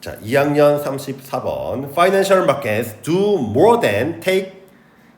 자, 2학년 34번. Financial markets do more than take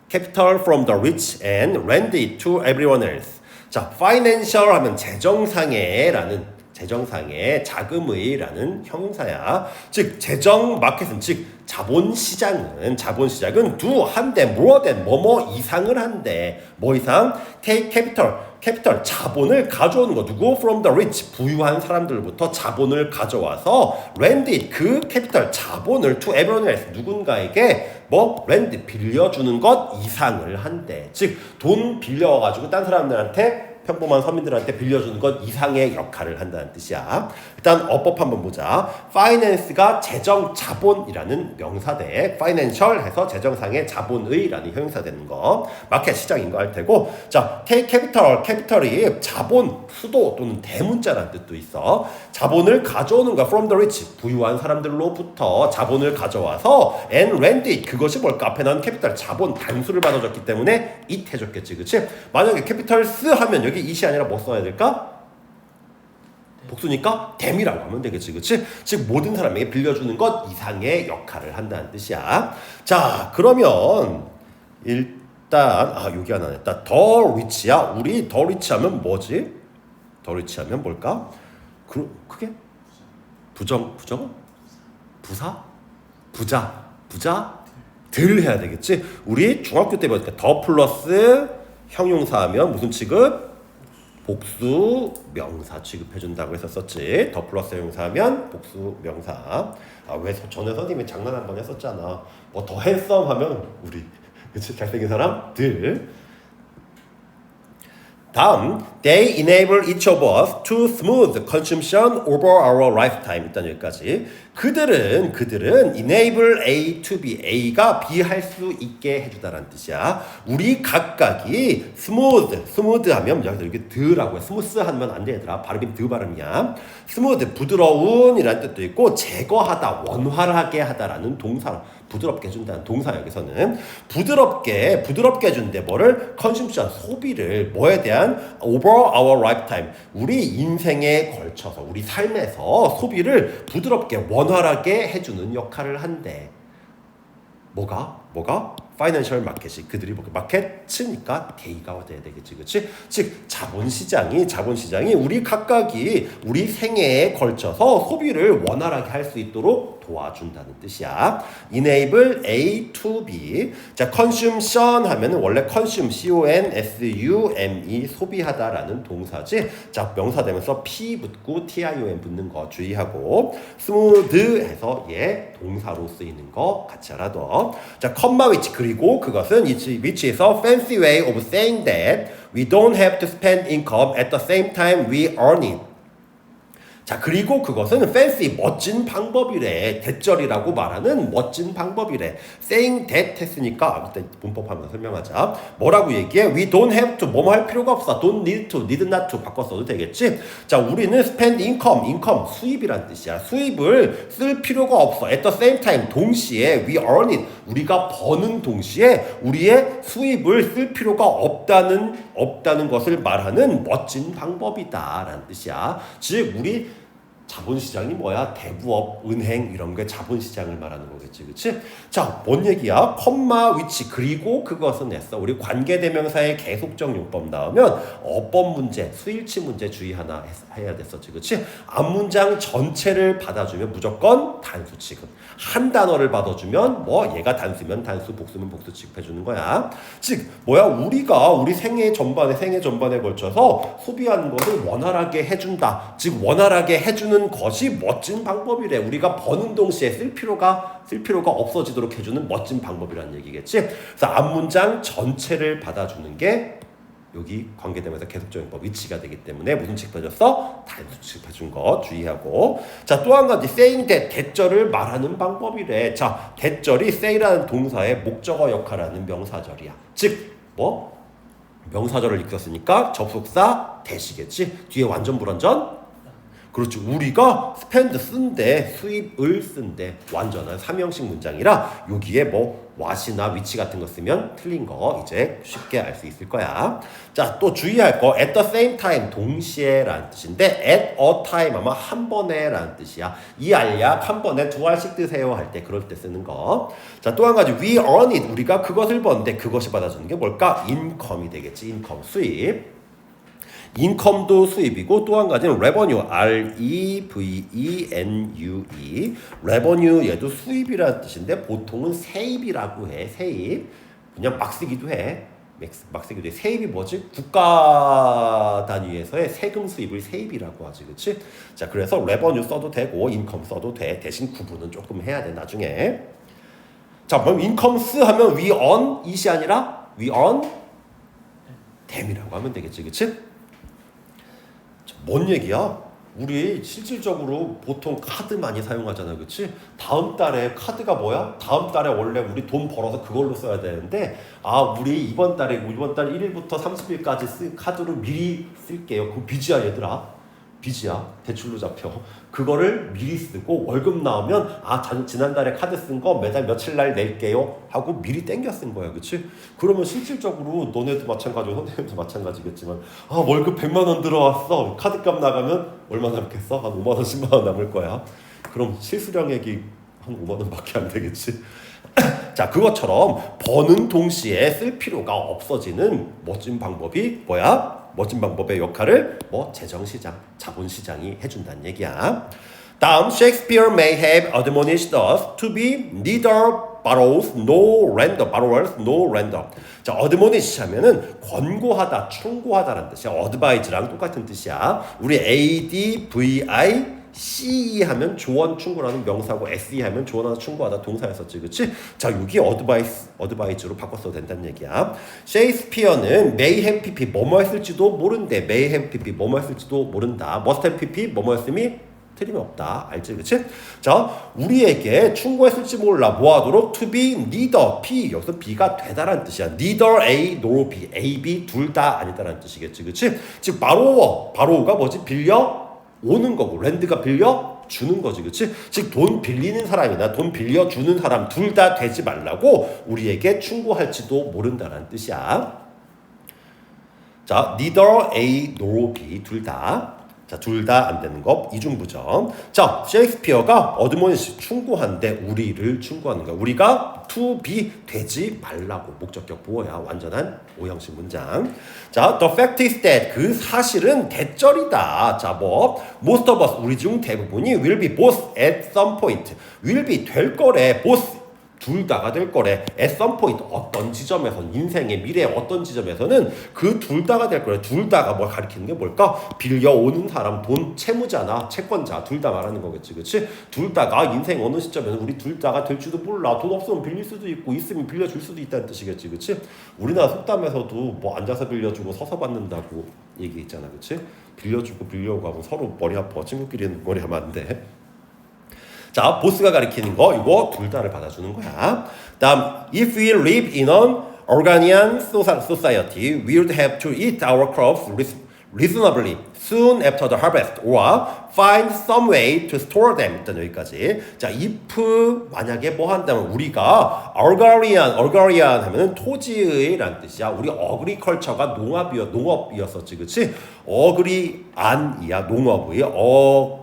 capital from the rich and lend it to everyone else. 자, financial 하면 재정상의라는 재정상의 자금의라는 형용사야. 즉 재정 마켓은 즉 자본 시장은 자본 시장은 do 한대 more than 뭐뭐 이상을 한대. 뭐 이상? take capital 캐피털 자본을 가져오는 거 누구? From the rich 부유한 사람들부터 자본을 가져와서 it 그 캐피털 자본을 to everyone else 누군가에게 뭐 lend 빌려주는 것 이상을 한대. 즉 돈 빌려가지고 딴 사람들한테 평범한 서민들한테 빌려주는 것 이상의 역할을 한다는 뜻이야. 일단 어법 한번 보자. finance가 재정 자본이라는 명사대 financial 해서 재정상의 자본의라는 형용사 되는 거. 마켓 시장인 거 할 테고. 자, take capital, capital이 자본, 수도 또는 대문자라는 뜻도 있어. 자본을 가져오는 거 from the rich 부유한 사람들로부터 자본을 가져와서 and lend it 그것이 뭘까? 앞에 나온 capital 자본 단수를 받아줬기 때문에 it 해줬겠지, 그치? 만약에 capitals 하면 여기 it이 아니라 뭐 써야 될까? 복수니까 댐이라고 하면 되겠지, 그치? 즉 모든 사람에게 빌려주는 것 이상의 역할을 한다는 뜻이야. 자, 그러면 일단 아 여기 하나 냈다. 더 리치야. 우리 더 리치 하면 뭐지? 더 리치 하면 뭘까? 그 그게 부정 부정 부사 부자 부자 들 해야 되겠지. 우리 중학교 때 배웠을 때더 플러스 형용사 하면 무슨 취급? 복수 명사 취급해 준다고 했었었지. 더 플러스 형용사하면 복수 명사. 아 왜 전에 선생님이 장난 한 번 했었잖아. 뭐 더 핸섬 하면 우리 그치 잘생긴 사람들. 다음, they enable each of us to smooth consumption over our lifetime. 일단 여기까지. 그들은 그들은 enable A to B, A가 B 할 수 있게 해주다라는 뜻이야. 우리 각각이 smooth, smooth 하면 여기서 이렇게 드라고 해. 스무스 하면 안 돼, 얘들아. 발음이 드 발음이야. smooth, 부드러운 이라는 뜻도 있고 제거하다, 원활하게 하다라는 동사. 부드럽게 해준다는 동사 여기서는. 부드럽게 부드럽게 해준대 뭐를? 컨슘션 소비를 뭐에 대한? over our lifetime. 우리 인생에 걸쳐서 우리 삶에서 소비를 부드럽게 원활하게 해주는 역할을 한대. 뭐가? 뭐가? 파이낸셜 마켓이 그들이 뭐 마켓이니까 대의가 돼야 되겠지 그치? 즉 자본시장이 자본시장이 우리 각각이 우리 생애에 걸쳐서 소비를 원활하게 할 수 있도록 도와준다는 뜻이야. enable A to B. 자, consumption 하면은 원래 consume, C-O-N-S-U-M-E 소비하다라는 동사지. 자, 명사 되면서 P 붙고 T-I-O-N 붙는 거 주의하고 smooth 해서 얘 동사로 쓰이는 거 같이 알아둬. 자, comma which 그리고 그것은 which에서 fancy way of saying that we don't have to spend income at the same time we earn it. 자 그리고 그것은 fancy 멋진 방법이래. 대절이라고 말하는 멋진 방법이래. saying that 했으니까 일단 문법 한번 설명하자. 뭐라고 얘기해? We don't have to. 뭐뭐 할 필요가 없어. Don't need to. need not to. 바꿔 써도 되겠지? 자 우리는 spend income income 수입이란 뜻이야. 수입을 쓸 필요가 없어. At the same time 동시에 we earn it. 우리가 버는 동시에 우리의 수입을 쓸 필요가 없 다는 없다는 것을 말하는 멋진 방법이다라는 뜻이야. 즉 우리 자본시장이 뭐야? 대부업, 은행 이런 게 자본시장을 말하는 거겠지, 그치? 자, 뭔 얘기야? 컴마, 위치 그리고 그것은 했어. 우리 관계대명사의 계속적 용법 나오면 어법 문제, 수일치 문제 주의 하나 해야 됐었지, 그치? 앞문장 전체를 받아주면 무조건 단수 취급. 한 단어를 받아주면 뭐 얘가 단수면 단수, 복수면 복수 취급해주는 거야. 즉, 뭐야? 우리가 우리 생애 전반에 생애 전반에 걸쳐서 소비하는 것을 원활하게 해준다. 즉, 원활하게 해주는 것이 멋진 방법이래. 우리가 버는 동시에 쓸 필요가 쓸 필요가 없어지도록 해주는 멋진 방법이라는 얘기겠지. 그래서 앞 문장 전체를 받아주는 게 여기 관계되면서 계속적인 법 위치가 되기 때문에 무슨 취급해줬어? 단수 취급해준 거 주의하고 자 또 한 가지 saying that 대절을 말하는 방법이래 자 대절이 say라는 동사의 목적어 역할하는 명사절이야 즉 뭐? 명사절을 익혔으니까 접속사 대시겠지 뒤에 완전 불완전 그렇지. 우리가 spend 쓴데 수입을 쓴데 완전한 삼형식 문장이라 여기에 뭐 what이나 which 같은 거 쓰면 틀린 거 이제 쉽게 알 수 있을 거야. 자, 또 주의할 거 at the same time 동시에 라는 뜻인데 at a time 아마 한 번에 라는 뜻이야. 이 알약 한 번에 두 알씩 드세요 할 때 그럴 때 쓰는 거. 자, 또 한 가지 we earn it 우리가 그것을 버는데 그것이 받아주는 게 뭘까? income이 되겠지. income 수입. 인컴도 수입이고 또 한 가지는 revenue R E V E N U E. revenue 얘도 수입이라는 뜻인데 보통은 세입이라고 해 세입. 그냥 막 쓰기도 해. 막 쓰기도 해. 세입이 뭐지? 국가 단위에서의 세금 수입을 세입이라고 하지 그렇지 자 그래서 revenue 써도 되고 인컴 써도 돼. 대신 구분은 조금 해야 돼 나중에. 자 그럼 인컴스 하면 we earn 이시 아니라 we earn 댐이라고 하면 되겠지 그치? 뭔 얘기야? 우리 실질적으로 보통 카드 많이 사용하잖아, 그렇지? 다음 달에 카드가 뭐야? 다음 달에 원래 우리 돈 벌어서 그걸로 써야 되는데 아, 우리 이번 달에 이번 달 1일부터 30일까지 쓴 카드로 미리 쓸게요. 그거 빚이야, 얘들아. 빚이야. 대출로 잡혀. 그거를 미리 쓰고 월급 나오면 아, 전- 지난달에 카드 쓴 거 매달 며칠 날 낼게요 하고 미리 땡겨 쓴 거야. 그렇지? 그러면 실질적으로 너네도 마찬가지고 선생님도 마찬가지겠지만 아, 월급 100만 원 들어왔어. 카드값 나가면 얼마 남겠어? 한 5만 원, 10만 원 남을 거야. 그럼 실수령액이 한 5만 원밖에 안 되겠지. 자, 그것처럼 버는 동시에 쓸 필요가 없어지는 멋진 방법이 뭐야? 멋진 방법의 역할을 뭐 재정시장, 자본시장이 해준다는 얘기야. 다음, Shakespeare may have admonished us to be neither borrows nor lender, borrowers nor lender. 자, admonish 하면은 권고하다, 충고하다라는 뜻이야. advise랑 똑같은 뜻이야. 우리 A, D, V, I CE 하면 조언 충고라는 명사고 SE 하면 조언하다 충고하다. 동사였었지. 그치? 자 여기 어드바이스 어드바이즈로 바꿨어도 된다는 얘기야. 셰익스피어는 may have pp 뭐뭐 했을지도 모른대. may have pp 뭐뭐 했을지도 모른다. must have pp 뭐뭐 했음이 틀림없다. 알지? 그치? 자 우리에게 충고했을지 몰라. 뭐 하도록? to be neither p. 여기서 b가 되다라는 뜻이야. neither a nor b. a b 둘 다 아니다라는 뜻이겠지. 그치? 즉 바로워. 바로우가 뭐지? 빌려 오는 거고 랜드가 빌려 주는 거지 그치? 즉 돈 빌리는 사람이나 돈 빌려 주는 사람 둘 다 되지 말라고 우리에게 충고할지도 모른다라는 뜻이야 자 neither A nor B 둘다 자, 둘 다 안 되는 거 이중부정. 자, 셰익스피어가 어드모니시 충고한데 우리를 충고하는 거야. 우리가 to be 되지 말라고 목적격 보호야. 완전한 오형식 문장. 자, the fact is that 그 사실은 대절이다. 자, 뭐 most of us 우리 중 대부분이 will be both at some point. will be 될 거래. both 둘 다가 될 거래. at some point 어떤 지점에선 인생의 미래 어떤 지점에서는 그 둘 다가 될 거래. 둘 다가 뭘 가리키는 게 뭘까? 빌려오는 사람 돈 채무자나 채권자 둘 다 말하는 거겠지, 그렇지? 둘 다가 인생 어느 시점에는 우리 둘 다가 될지도 몰라. 돈 없으면 빌릴 수도 있고 있으면 빌려줄 수도 있다는 뜻이겠지, 그렇지? 우리나라 속담에서도 뭐 앉아서 빌려주고 서서 받는다고 얘기했잖아, 그렇지? 빌려주고 빌려오고 하면 서로 머리 아파. 친구끼리는 머리 하면 안 돼. 자, 보스가 가리키는 거 이거 둘 다를 받아주는 거야. 다음, if we live in an Organian society, we would have to eat our crops reasonably soon after the harvest, or find some way to store them. 일단 여기까지. 자, if 만약에 뭐 한다면 우리가 Algarian, Algarian 하면은 토지의란 뜻이야. 우리 어그리컬처가 농업이었 농업이었었지, 그렇지? 어그리안이야 농업의 어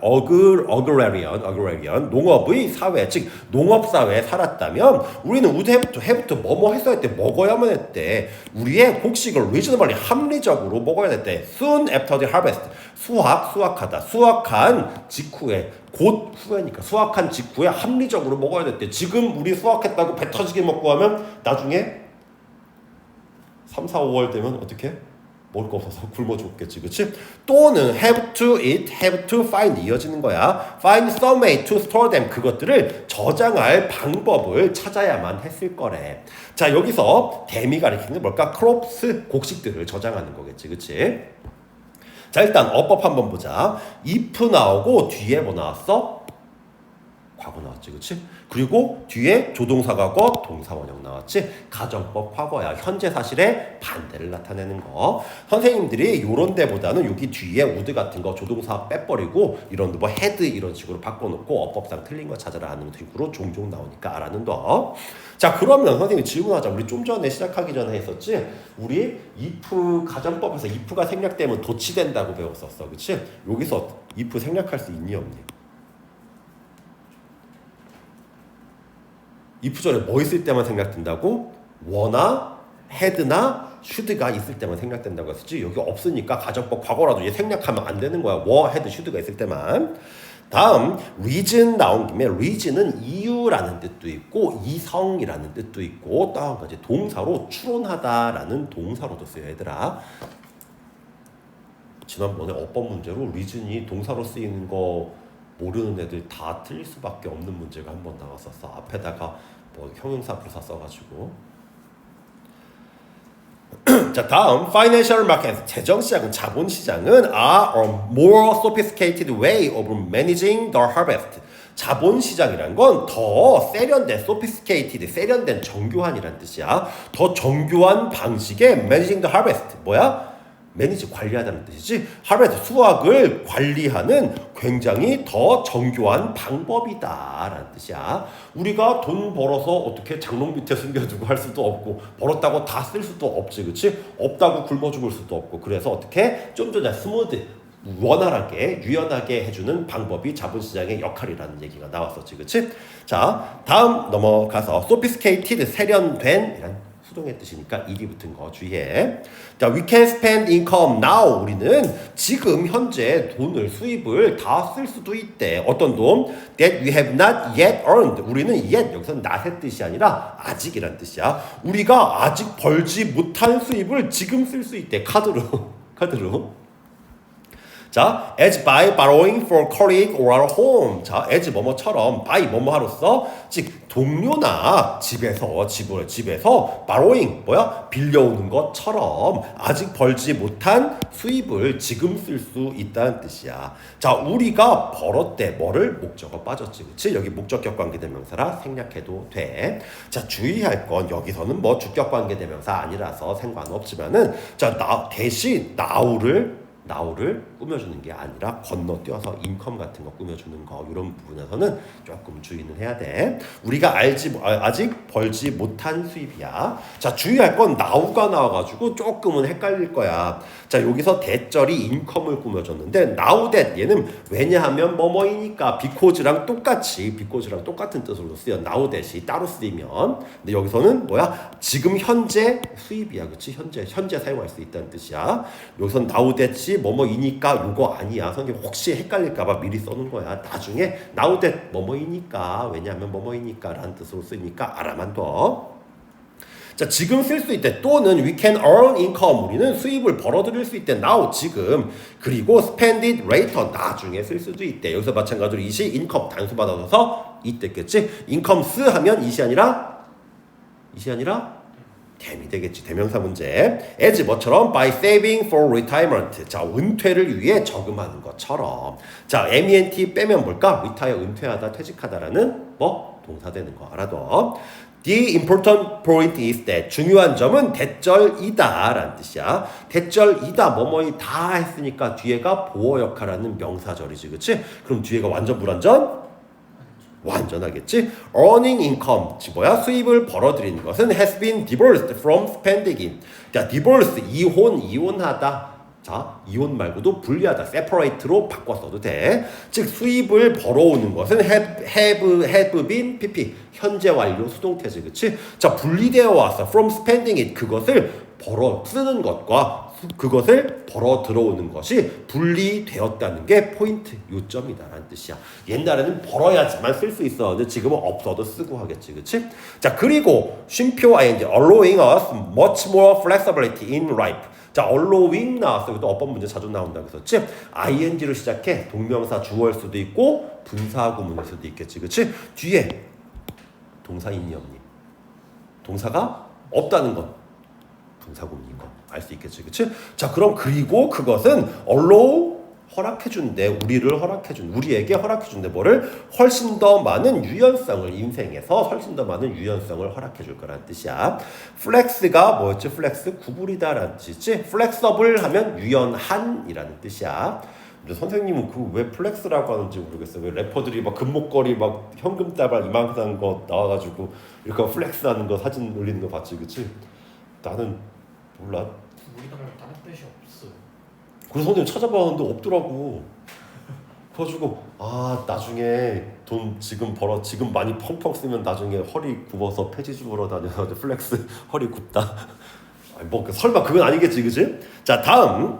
어글 어그레리언 어그레리언. 농업의 사회 즉 농업 사회에 살았다면 우리는 우대부터 해부터 뭐뭐 했어야 했대? 먹어야만 했대. 우리의 곡식을 리즈너블리 합리적으로 먹어야 됐대. soon after the harvest. 수확 수확하다. 수확한 직후에 곧 후에니까. 수확한 직후에 합리적으로 먹어야 됐대. 지금 우리 수확했다고 배 터지게 먹고 하면 나중에 3, 4, 5월 되면 어떻게? 먹을 거 없어서 굶어 죽겠지, 그치? 또는 have to eat, have to find 이어지는 거야. Find some way to store them. 그것들을 저장할 방법을 찾아야만 했을 거래. 자, 여기서 대미 가리키는 게 뭘까? crops, 곡식들을 저장하는 거겠지, 그치? 자, 일단 어법 한번 보자. if 나오고 뒤에 뭐 나왔어? 과거 나왔지, 그치? 그리고 뒤에 조동사가 거, 동사원형 나왔지? 가정법 과거야. 현재 사실의 반대를 나타내는 거. 선생님들이 요런 데보다는 여기 뒤에 우드 같은 거 조동사 빼버리고 이런 뭐 헤드 이런 식으로 바꿔놓고 어법상 틀린 거 찾아라 하는 식으로 종종 나오니까 알아는 더. 자, 그러면 선생님 질문하자. 우리 좀 전에 시작하기 전에 했었지? 우리 if 가정법에서 if가 생략되면 도치된다고 배웠었어. 그치? 여기서 if 생략할 수 있니 없니? 전에 뭐 있을 때만 생략된다고? 워나 헤드나 슈드가 있을 때만 생략된다고 했었지 여기 없으니까 가정법 과거라도 얘 생략하면 안 되는 거야. 워 헤드 슈드가 있을 때만. 다음 reason 나온 김에 reason은 이유라는 뜻도 있고 이성이라는 뜻도 있고 또 한 가지 동사로 추론하다라는 동사로도 쓰여 얘들아. 지난번에 어법 문제로 reason이 동사로 쓰이는 거 모르는 애들 다 틀릴 수밖에 없는 문제가 한 번 나왔었어 앞에다가 뭐 형용사 부사 써가지고 자 다음 financial market 재정 시장은 자본 시장은 are a more sophisticated way of managing the harvest 자본 시장이란 건 더 세련된 sophisticated 세련된 정교한이란 뜻이야 더 정교한 방식의 managing the harvest 뭐야 매니지 관리하다는 뜻이지 harvest 수확을 관리하는 굉장히 더 정교한 방법이다라는 뜻이야. 우리가 돈 벌어서 어떻게 장롱 밑에 숨겨두고 할 수도 없고 벌었다고 다 쓸 수도 없지 그치? 없다고 굶어 죽을 수도 없고 그래서 어떻게 좀 전에 스무드 원활하게 유연하게 해주는 방법이 자본시장의 역할이라는 얘기가 나왔었지 그치? 자 다음 넘어가서 sophisticated 세련된 이란 수동의 뜻이니까 일이 붙은 거 주의해. 자, we can spend income now. 우리는 지금 현재 돈을 수입을 다 쓸 수도 있대. 어떤 돈? That we have not yet earned. 우리는 yet 여기서 not의 뜻이 아니라 아직이란 뜻이야. 우리가 아직 벌지 못한 수입을 지금 쓸 수 있대. 카드로. 카드로. 자, as by borrowing for colleague or home. 자, as 뭐뭐처럼 by 뭐뭐하로써 즉 동료나 집에서 집을 집에서 borrowing 뭐야 빌려오는 것처럼 아직 벌지 못한 수입을 지금 쓸 수 있다는 뜻이야. 자, 우리가 벌었대 뭐를 목적어 빠졌지, 그렇지? 여기 목적격 관계대명사라 생략해도 돼. 자, 주의할 건 여기서는 뭐 주격 관계대명사 아니라서 상관없지만은 자, 나 대신 now를 나우를 꾸며주는 게 아니라 건너뛰어서 인컴 같은 거 꾸며주는 거 이런 부분에서는 조금 주의는 해야 돼. 우리가 알지 못- 아, 아직 벌지 못한 수입이야. 자 주의할 건 나우가 나와가지고 조금은 헷갈릴 거야. 자 여기서 대절이 인컴을 꾸며줬는데 나우댓 얘는 왜냐하면 뭐뭐이니까 비코즈랑 똑같이 비코즈랑 똑같은 뜻으로 쓰여 나우댓이 따로 쓰이면 근데 여기서는 뭐야 지금 현재 수입이야 그치 현재 현재 사용할 수 있다는 뜻이야 여기선 나우댓 이 뭐뭐이니까 요거 아니야 선생님 혹시 헷갈릴까봐 미리 써놓은 거야 나중에 나우댓 뭐뭐이니까 왜냐하면 뭐뭐이니까 라는 뜻으로 쓰니까 알아만 둬 자, 지금 쓸 수 있대. 또는 we can earn income. 우리는 수입을 벌어들일 수 있대. now, 지금. 그리고 spend it later. 나중에 쓸 수도 있대. 여기서 마찬가지로 이시 income 단수 받아서 이때겠지. incomes 하면 이시 아니라 이시 아니라 댐이 되겠지. 대명사 문제. as 뭐처럼 by saving for retirement. 자, 은퇴를 위해 저금하는 것처럼. 자, MENT 빼면 뭘까? retire 은퇴하다, 퇴직하다라는 뭐 동사 되는 거 알아둬. The important point is that 중요한 점은 대절이다 라는 뜻이야. 대절이다 뭐뭐이 다 했으니까 뒤에가 보어 역할하는 명사절이지, 그렇지? 그럼 뒤에가 완전 불완전? 완전하겠지? Earning income, 즉 뭐야? 수입을 벌어들이는 것은 has been divorced from spending it. 자, divorce, 이혼, 이혼하다. 자, 이혼 말고도 분리하다, separate로 바꿨어도 돼. 즉 수입을 벌어오는 것은 have, have, have been pp 현재 완료 수동태지, 그렇지? 자, 분리되어 왔어. from spending it 그것을 벌어 쓰는 것과 수- 그것을 벌어 들어오는 것이 분리되었다는 게 포인트 요점이다라는 뜻이야. 옛날에는 벌어야지만 쓸 수 있었는데 지금은 없어도 쓰고 하겠지, 그렇지? 자 그리고 쉼표 ing allowing us much more flexibility in life. 자 allowing 나왔어. 이것도 어법 문제 자주 나온다고 했었지? ing로 시작해 동명사 주어일 수도 있고 분사 구문일 수도 있겠지, 그렇지? 뒤에 동사 있니 없니? 동사가 없다는 건 분사구문인 거 알 수 있겠지, 그렇지? 자, 그럼 그리고 그것은 allow 허락해준대 우리를 허락해준 우리에게 허락해준대 뭐를 훨씬 더 많은 유연성을 인생에서 훨씬 더 많은 유연성을 허락해줄 거란 뜻이야 플렉스가 뭐였지 플렉스 구부리다라는 뜻이지 플렉서블 하면 유연한이라는 뜻이야 선생님은 그 왜 플렉스라고 하는지 모르겠어요. 왜 래퍼들이 막 금목걸이 막 현금 따발 이만한 거 나와가지고 이렇게 플렉스하는 거 사진 올리는 거 봤지, 그치? 나는 몰라. 우리나라 다른 뜻이 없어요. 그래서 선생님 찾아봤는데 없더라고. 그래가지고 아 나중에 돈 지금 벌어 지금 많이 펑펑 쓰면 나중에 허리 굽어서 폐지 주우러 다녀서 플렉스 허리 굽다. 아니, 뭐 설마 그건 아니겠지, 그지? 자 다음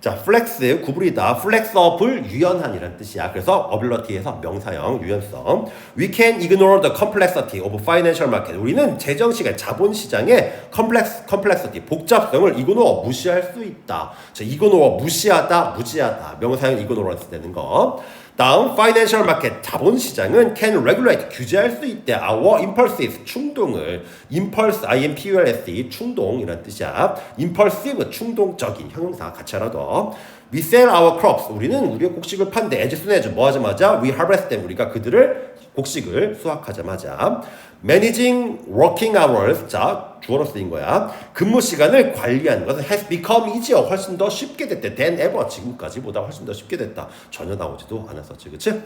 자 플렉스 구부리다 플렉서블 유연한이란 뜻이야. 그래서 어빌러티에서 명사형 유연성. We can ignore the complexity of financial market. 우리는 재정 시장 자본 시장의 컴플렉스 컴플렉시티 복잡성을 이그노어 무시할 수 있다. 자 이그노어 무시하다 무지하다 명사형 이그노런스 되는 거. 다음 financial market 자본 시장은 can regulate 규제할 수 있대. our impulses 충동을 impulse i m p u l s e 충동이란 뜻이야. impulsive 충동적인 형용사 같이 알아둬. We sell our crops. 우리는 우리의 곡식을 판대. as soon as 뭐 하자마자 we harvest them. 우리가 그들을 곡식을 수확하자마자 managing working hours 자 주어로 쓰인 거야. 근무 시간을 관리하는 것은 has become easier 훨씬 더 쉽게 됐대. Than ever. 지금까지보다 훨씬 더 쉽게 됐다. 전혀 나오지도 않았었지. 그치?